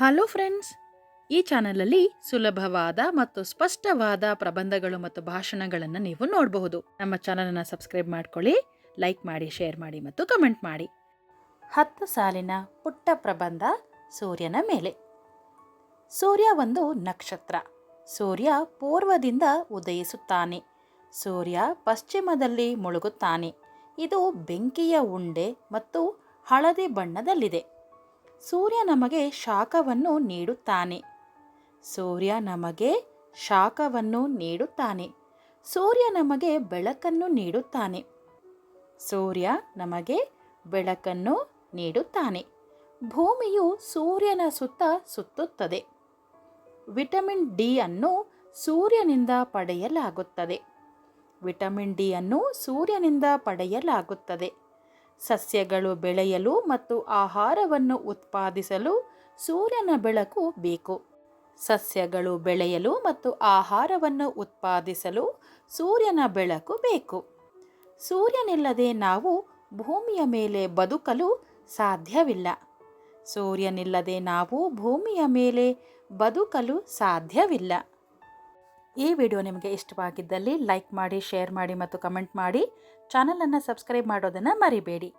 Hello friends ಈ ಚಾನಲಲ್ಲಿ ಸುಲಭವಾದ ಮತ್ತು ಸ್ಪಷ್ಟವಾದ ಪ್ರಬಂಧಗಳು ಮತ್ತು ಭಾಷಣಗಳನ್ನು ನೀವು ನೋಡಬಹುದು. ನಮ್ಮ ಚಾನಲನ್ನು ಸಬ್ಸ್ಕ್ರೈಬ್ ಮಾಡ್ಕೊಳ್ಳಿ, ಲೈಕ್ ಮಾಡಿ, ಶೇರ್ ಮಾಡಿ ಮತ್ತು ಕಮೆಂಟ್ ಮಾಡಿ. ಹತ್ತು ಸಾಲಿನ ಪುಟ್ಟ ಪ್ರಬಂಧ, ಸೂರ್ಯನ ಮೇಲೆ. ಸೂರ್ಯ ಒಂದು ನಕ್ಷತ್ರ. ಸೂರ್ಯ ಪೂರ್ವದಿಂದ ಉದಯಿಸುತ್ತಾನೆ. ಸೂರ್ಯ ಪಶ್ಚಿಮದಲ್ಲಿ ಮುಳುಗುತ್ತಾನೆ. ಇದು ಬೆಂಕಿಯ ಉಂಡೆ ಮತ್ತು ಹಳದಿ ಬಣ್ಣದಲ್ಲಿದೆ. ಸೂರ್ಯ ನಮಗೆ ಶಾಖವನ್ನು ನೀಡುತ್ತಾನೆ. ಸೂರ್ಯ ನಮಗೆ ಶಾಖವನ್ನು ನೀಡುತ್ತಾನೆ. ಸೂರ್ಯ ನಮಗೆ ಬೆಳಕನ್ನು ನೀಡುತ್ತಾನೆ. ಸೂರ್ಯ ನಮಗೆ ಬೆಳಕನ್ನು ನೀಡುತ್ತಾನೆ. ಭೂಮಿಯು ಸೂರ್ಯನ ಸುತ್ತ ಸುತ್ತುತ್ತದೆ. ವಿಟಮಿನ್ ಡಿ ಅನ್ನು ಸೂರ್ಯನಿಂದ ಪಡೆಯಲಾಗುತ್ತದೆ. ವಿಟಮಿನ್ ಡಿ ಅನ್ನು ಸೂರ್ಯನಿಂದ ಪಡೆಯಲಾಗುತ್ತದೆ. ಸಸ್ಯಗಳು ಬೆಳೆಯಲು ಮತ್ತು ಆಹಾರವನ್ನು ಉತ್ಪಾದಿಸಲು ಸೂರ್ಯನ ಬೆಳಕು ಬೇಕು. ಸಸ್ಯಗಳು ಬೆಳೆಯಲು ಮತ್ತು ಆಹಾರವನ್ನು ಉತ್ಪಾದಿಸಲು ಸೂರ್ಯನ ಬೆಳಕು ಬೇಕು. ಸೂರ್ಯನಿಲ್ಲದೆ ನಾವು ಭೂಮಿಯ ಮೇಲೆ ಬದುಕಲು ಸಾಧ್ಯವಿಲ್ಲ. ಸೂರ್ಯನಿಲ್ಲದೆ ನಾವು ಭೂಮಿಯ ಮೇಲೆ ಬದುಕಲು ಸಾಧ್ಯವಿಲ್ಲ. ಈ ವಿಡಿಯೋ ನಿಮಗೆ ಇಷ್ಟವಾಗಿದ್ದಲ್ಲಿ ಲೈಕ್ ಮಾಡಿ, ಶೇರ್ ಮಾಡಿ ಮತ್ತು ಕಮೆಂಟ್ ಮಾಡಿ. ಚಾನಲನ್ನು ಸಬ್ಸ್ಕ್ರೈಬ್ ಮಾಡೋದನ್ನು ಮರಿಬೇಡಿ.